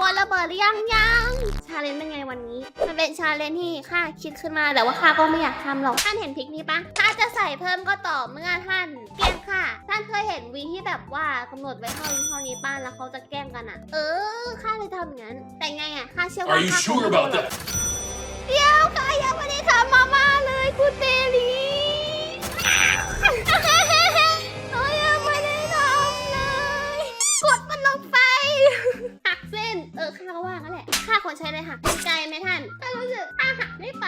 ลัวระเบิดหรือยังยังชาเลนจ์เป็นไงวันนี้ มันเป็นชาเลนจ์ที่ข้าคิดขึ้นมาแต่ว่าข้าก็ไม่อยากทำหรอกท่านเห็นพริกนี้ปะถ้าจะใส่เพิ่มก็ต่อเมื่อท่านแกล้งค่ะ ท่านเคยเห็นวีที่แบบว่ากำหนดไว้เท่านี้เท่านี้ป้านแล้วเขาจะแกล้งกันอะ เออข้าเลยทำอย่างนั้น แต่ไงอะข้าเชื่อว่า Are you ข้าคง sure ไม่โดน about หรอก that? เดี๋ยวข้ายังไม่ได้ทำมาม่าเลยคุณเตลีเขายังไม่ได้ทำเลย กดมันลงไปหัก เส้น เออข้าก็ว่างั้นแหละข้าควรใช้อะไรหักเป็นใจไหมท่านข้ารู้สึกข้าหักไม่ไป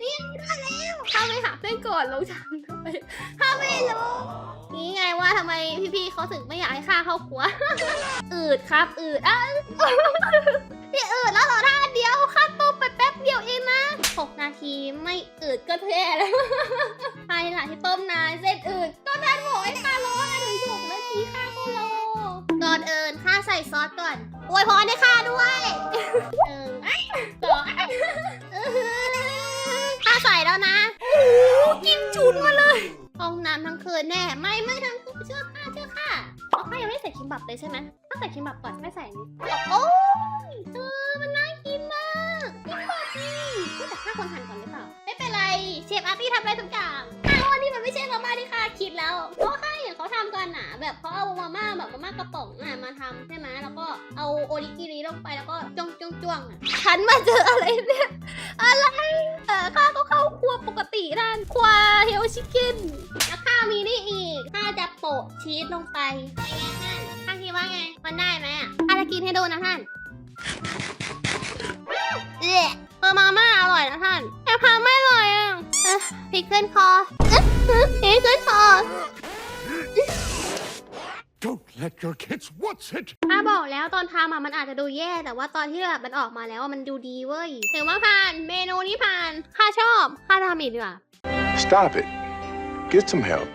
นี่ไม่ได้แล้วข้าไม่หักเส้นก่อนลงทำทำไมข้าไม่รู้นี่ไงว่าทำไมพี่ๆเขาถึงไม่อยากให้ข้าเข้าครัวอืดครับอืดอะพี่อืดแล้วเหรอท่านเดียวข้าต้มไปแป๊บเดียวเองนะหกนาทีไม่อืดก็แย่แล้วใช่ล่ะที่ต้มนานเส้นอืดก็ท่านบอกให้ข้า ใส่ซอสก่อนอวยพรให้ข้าด้วยหนึ่งสองข้าใส่แล้วนะโอ้กินฉุนมาเลยห้องน้ำทั้งคืนแน่ ไม่ไม่ทั้งคืนเชื่อข้าเชื่อข้าเอาข้ายังไม่ใส่คิมบับเลยใช่ไหมถ้าใส่คิมบับก่อนไม่ใส่นี่โอ้ยเออมันน่ากินมากคิมบับนี่แต่ข้าควรหั่นก่อนหรือเปล่าไม่เป็นไรเชฟอาร์ตี้ทำได้ทุกอย่างข้าว่านี่มันไม่ใช่มาม่าที่ข้าคิดแล้วเพ แบบเขาเอามาม่าแบบมาม่ากระป๋องอะมาทำใช่ไหมแล้วก็เอาโอริกิริลงไปแล้วก็จ้องจ้องจ้วงอะฉันมาเจออะไรเนี่ยอะไรเออข้าก็เข้าครัวปกตินั่นครัวเฮลชิคเก้นแล้วข้ามีนี่อีกข้าจะโปะชีสลงไปท่านท่าคิดว่าไงมันได้ไหมอะข้าจะกินให้ดูนะท่านเอ๊ะเออมาม่าอร่อยนะท่านแต่พาไม่อร่อยอะเอ๊ะพริกขึ้นคอเอ๊ะเอ๊ะ พริกขึ้นคอ Don't let your kids watch it. ข้าบอกแล้วตอนทำอะมันอาจจะดูแย่ แต่ว่าตอนที่แบบมันออกมาแล้วอะมันดูดีเว้ยถือว่าผ่านเมนูนี้ผ่านข้าชอบข้าทำอีกดีกว่า Stop it. Get some help.